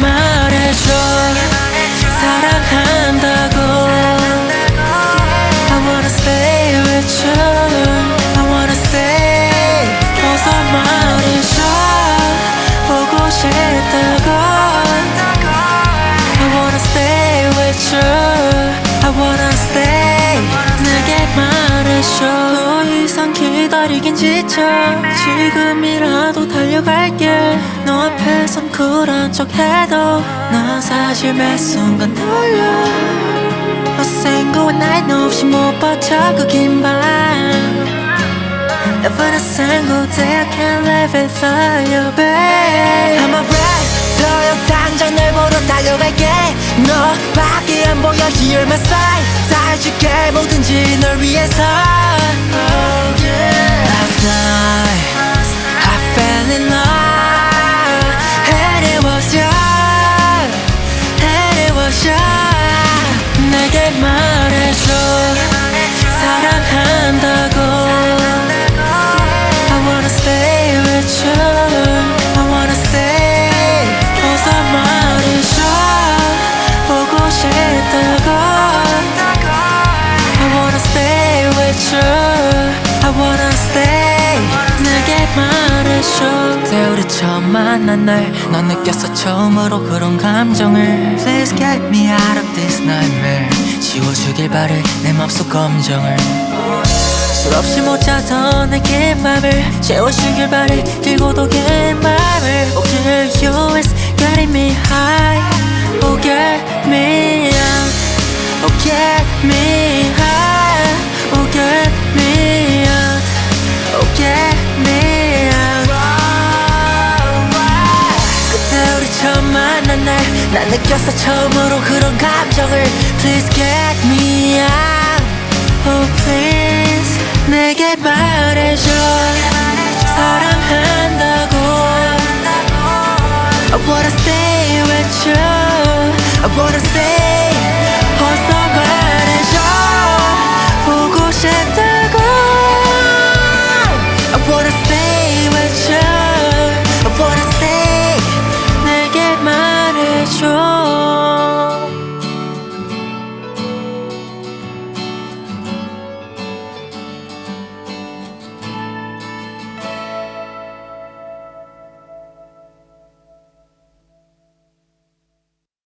말해줘 사랑한다고 I wanna stay with you I wanna stay 어서 말해줘 보고 싶다고 I wanna stay with you I wanna stay 내게 말해줘 더 이상 기다리긴 지쳐 지금이라도 달려갈게 너 앞에선 쿨한 척 해도 난 사실 매 순간 떨려 어생고한 날 없이 못 버텨 그 긴밤 Even a single day I can't live without you, babe I'm alright, 서요 당장 널 보러 달려갈게 너밖에 안 보여 Here my side 다 해줄게 뭐든지 널 위해서 oh, yeah. 말해줘 그때 우리 처음 만난 날넌 느꼈어 처음으로 그런 감정을 Please get me out of this nightmare 지워주길 바래 내 맘속 검정을 수없이 못 자던 내긴 맘을 채워주길 바래 길고도 긴 맘을 Oh girl you always getting me high Oh get me out Oh get me 만난 날 난 느꼈어 처음으로 그런 감정을 Please get me out Oh please 내게 말해줘 사랑한다고 I wanna stay with you I wanna stay 어서